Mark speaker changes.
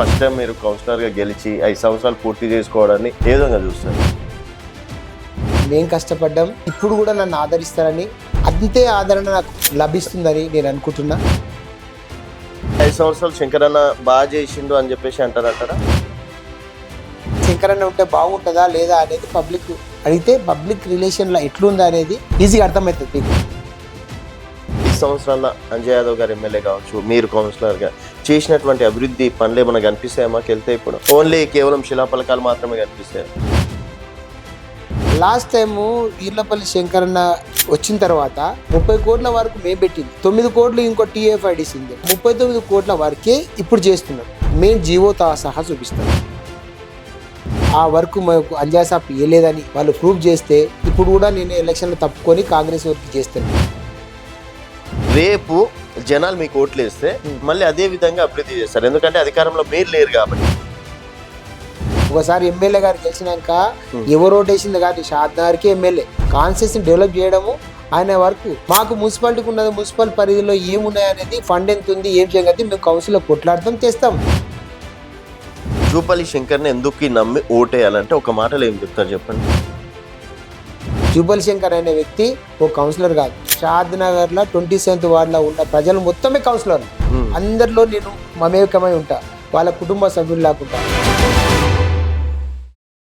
Speaker 1: First time మీరు కౌన్సిలర్గా గెలిచి ఐదు సంవత్సరాలు పూర్తి చేసుకోవడాన్ని ఏ విధంగా చూస్తారు?
Speaker 2: మేము కష్టపడ్డాం. ఇప్పుడు కూడా నన్ను ఆదరిస్తారని అంతే ఆదరణ నాకు లభిస్తుందని నేను అనుకుంటున్నా.
Speaker 1: ఐదు సంవత్సరాలు శంకరన్న బాగా చేసిండు అని చెప్పేసి అంటారంటారా?
Speaker 2: శంకరన్న ఉంటే బాగుంటుందా లేదా అనేది పబ్లిక్ అడిగితే పబ్లిక్ రిలేషన్లో ఎట్లుందా అనేది ఈజీగా అర్థమవుతుంది
Speaker 1: సంవత్సరాల అంజయ్ యాదవ్ గారు ఎమ్మెల్యే కావచ్చు మీరు కౌన్సిలర్గా చేసినటువంటి అభివృద్ధి పనులు ఏమైనా కనిపిస్తాయి? మాకు వెళ్తే ఇప్పుడు. ఓన్లీ కేవలం శిలాఫలకాలు మాత్రమే కనిపిస్తాయి.
Speaker 2: లాస్ట్ టైము ఈర్లపల్లి శంకరన్న వచ్చిన తర్వాత ముప్పై కోట్ల వరకు మేము పెట్టింది. తొమ్మిది కోట్లు ఇంకో టీఎఫ్ ఐడిసింది ముప్పై తొమ్మిది కోట్ల వరకే ఇప్పుడు చేస్తున్నాం. మేము జీవోతో సహా చూపిస్తాం. ఆ వర్క్ మాకు అంజాసాప్ ఇవ్వలేదని వాళ్ళు ప్రూవ్ చేస్తే ఇప్పుడు కూడా నేను ఎలక్షన్లు తప్పుకొని కాంగ్రెస్ వర్క్ చేస్తాను.
Speaker 1: రేపు జనాలు మీకు ఓట్లు వేస్తే మళ్ళీ అదే విధంగా అభివృద్ధి చేస్తారు. ఎందుకంటే అధికారంలో మీరు లేరు కాబట్టి.
Speaker 2: ఒకసారి ఎమ్మెల్యే గారు గెలిచినాక ఎవరు ఓటేసింది కాదు షాద్నగర్కి ఎమ్మెల్యే. కాన్స్టిట్యూషన్ డెవలప్ చేయడము ఆయన వరకు మాకు మున్సిపాలిటీకి ఉన్నది మున్సిపల్ పరిధిలో ఏమున్నాయి అనేది ఫండ్ ఎంత ఉంది ఏం చేయగలిగితే మేము కౌన్సిల్లో కొట్లాడతాం తెస్తాం.
Speaker 1: జూపల్లి శంకర్ని ఎందుకు నమ్మి ఓటేయాలంటే ఒక మాటలు ఏం చెప్తారు చెప్పండి?
Speaker 2: జూబల్ శంకర్ అనే వ్యక్తి ఓ కౌన్సిలర్ కాదు. షాద్ నగర్లో ట్వంటీ సెవెంత్ వార్డులో ఉన్న ప్రజలు మొత్తమే కౌన్సిలర్. అందరిలో నేను మమేకమై ఉంటా. వాళ్ళ కుటుంబ సభ్యులు లేకుండా